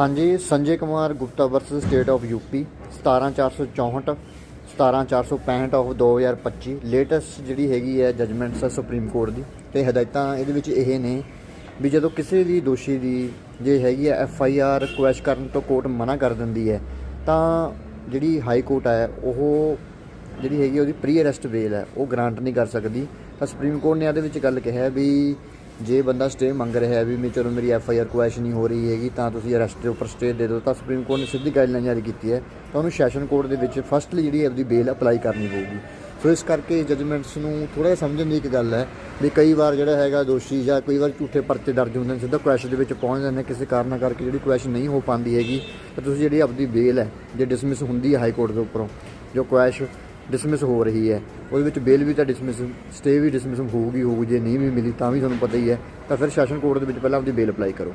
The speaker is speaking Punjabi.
ਹਾਂਜੀ, Sanjay Kumar Gupta versus state of UP 17464 17465 of 2025 latest ਜਿਹੜੀ ਹੈਗੀ ਹੈ ਜਜਮੈਂਟਸ ਹੈ ਸੁਪਰੀਮ ਕੋਰਟ ਦੀ, ਤੇ ਹਦਾਇਤਾਂ ਇਹਦੇ ਵਿੱਚ ਇਹ ਨੇ ਵੀ ਜਦੋਂ ਕਿਸੇ ਵੀ ਦੋਸ਼ੀ ਦੀ ਜੇ ਹੈਗੀ ਹੈ ਐਫ ਆਈ ਆਰ ਰਿਕੁਐਸਟ ਕਰਨ ਤੋਂ ਕੋਰਟ ਮਨਾ ਕਰ ਦਿੰਦੀ ਹੈ, ਤਾਂ ਜਿਹੜੀ ਹਾਈ ਕੋਰਟ ਹੈ ਉਹ ਜਿਹੜੀ ਹੈਗੀ ਉਹਦੀ ਪ੍ਰੀ ਅਰੈਸਟ ਬੇਲ ਹੈ, ਉਹ ਗ੍ਰਾਂਟ ਨਹੀਂ ਕਰ ਸਕਦੀ। ਤਾਂ ਸੁਪਰੀਮ ਕੋਰਟ ਨੇ ਇਹਦੇ ਵਿੱਚ ਗੱਲ ਕਿਹਾ ਵੀ ਜੇ ਬੰਦਾ ਸਟੇ ਮੰਗ ਰਿਹਾ ਵੀ ਮੈਂ ਚਲੋ ਮੇਰੀ ਐਫ ਆਈ ਆਰ ਕੁਐਸ਼ ਨਹੀਂ ਹੋ ਰਹੀ ਹੈਗੀ, ਤਾਂ ਤੁਸੀਂ ਅਰੈਸਟ ਦੇ ਉੱਪਰ ਸਟੇ ਦੇ ਦਿਓ, ਤਾਂ ਸੁਪਰੀਮ ਕੋਰਟ ਨੇ ਸਿੱਧੀ ਗਾਈਡਲਾਈਨ ਜਾਰੀ ਕੀਤੀ ਹੈ। ਤਾਂ ਉਹਨੂੰ ਸੈਸ਼ਨ ਕੋਰਟ ਦੇ ਵਿੱਚ ਫਸਟਲੀ ਜਿਹੜੀ ਆਪਦੀ ਬੇਲ ਅਪਲਾਈ ਕਰਨੀ ਪਊਗੀ। ਸੋ ਇਸ ਕਰਕੇ ਜਜਮੈਂਟਸ ਨੂੰ ਥੋੜਾ ਜਿਹਾ ਸਮਝਣ ਦੀ ਇੱਕ ਗੱਲ ਹੈ ਵੀ ਕਈ ਵਾਰ ਜਿਹੜਾ ਹੈਗਾ ਦੋਸ਼ੀ ਜਾਂ ਕਈ ਵਾਰ ਝੂਠੇ ਪਰਚੇ ਦਰਜ ਹੁੰਦੇ ਨੇ, ਸਿੱਧਾ ਕੁਐਸ਼ ਦੇ ਵਿੱਚ ਪਹੁੰਚ ਜਾਂਦੇ ਨੇ, ਕਿਸੇ ਕਾਰਨ ਕਰਕੇ ਜਿਹੜੀ ਕੁਐਸ਼ ਨਹੀਂ ਹੋ ਪਾਉਂਦੀ ਹੈਗੀ, ਤਾਂ ਤੁਸੀਂ ਜਿਹੜੀ ਆਪਦੀ ਬੇਲ ਹੈ, ਜੇ ਡਿਸਮਿਸ ਹੁੰਦੀ ਹੈ ਹਾਈ ਕੋਰਟ ਦੇ ਉੱਪਰੋਂ, ਜੋ ਕੁਐਸ਼ ਡਿਸਮਿਸ ਹੋ ਰਹੀ ਹੈ। ਉਹਦੇ ਵਿੱਚ ਬੇਲ ਵੀ ਤਾਂ ਡਿਸਮਿਸ ਸਟੇ ਵੀ ਡਿਸਮਿਸ ਹੋਊਗੀ ਹੋਊਗੀ ਜੇ ਨਹੀਂ ਵੀ ਮਿਲੀ ਤਾਂ ਵੀ ਤੁਹਾਨੂੰ ਪਤਾ ਹੀ ਹੈ। ਤਾਂ ਫਿਰ ਸੈਸ਼ਨ ਕੋਰਟ ਦੇ ਵਿੱਚ ਪਹਿਲਾਂ ਆਪਦੀ ਬੇਲ ਅਪਲਾਈ ਕਰੋ।